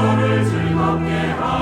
너를 즐겁게 하.